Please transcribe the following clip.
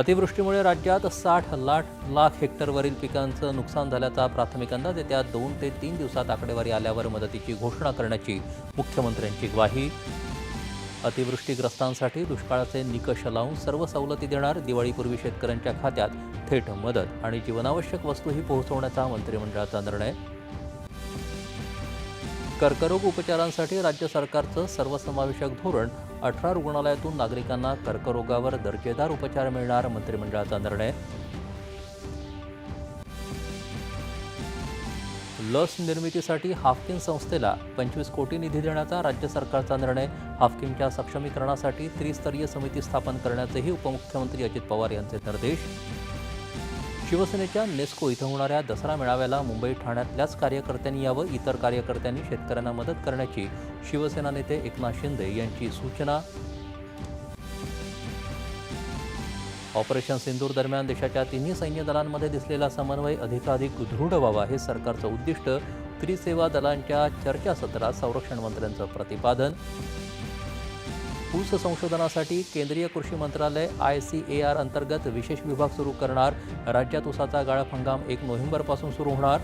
अतिवृष्टीमुळे राज्यात साठ लाख लाख हेक्टरवरील पिकांचं नुकसान झाल्याचा प्राथमिक अंदाज येत्या दोन ते तीन दिवसात आकडेवारी आल्यावर मदतीची घोषणा करण्याची मुख्यमंत्र्यांची ग्वाही. अतिवृष्टीग्रस्तांसाठी दुष्काळाचे निकष लावून सर्व सवलती देणार दिवाळीपूर्वी शेतकऱ्यांच्या खात्यात थेट मदत आणि जीवनावश्यक वस्तूही पोहोचवण्याचा मंत्रिमंडळाचा निर्णय. कर्करोग उपचारांसाठी राज्य सरकारचं सर्वसमावेशक धोरण अठरा रुग्णालयातून नागरिकांना कर्करोगावर दर्जेदार उपचार मिळणार मंत्रिमंडळाचा निर्णय. लस निर्मितीसाठी हाफकिन संस्थेला पंचवीस कोटी निधी देण्याचा राज्य सरकारचा निर्णय. हाफकिनच्या सक्षमीकरणासाठी त्रिस्तरीय समिती स्थापन करण्याचेही उपमुख्यमंत्री अजित पवार यांचे निर्देश. शिवसेनेच्या नेस्को इथं होणाऱ्या दसरा मेळाव्याला मुंबई ठाण्यातल्याच कार्यकर्त्यांनी यावं इतर कार्यकर्त्यांनी शेतकऱ्यांना मदत करण्याची शिवसेना नेते एकनाथ शिंदे यांची सूचना. ऑपरेशन सिंदूर दरम्यान देशाच्या तिन्ही सैन्य दलांमध्ये दिसलेला समन्वय अधिकाधिक दृढ व्हावा हे सरकारचं उद्दिष्ट. त्रिसेवा दलांच्या चर्चासत्रात संरक्षण मंत्र्यांचं प्रतिपादन. ऊस संशोधनासाठी केंद्रीय कृषी मंत्रालय आय सी ए आर अंतर्गत विशेष विभाग सुरू करणार. राज्यात ऊसाचा गाळप हंगाम एक नोव्हेंबरपासून सुरू होणार.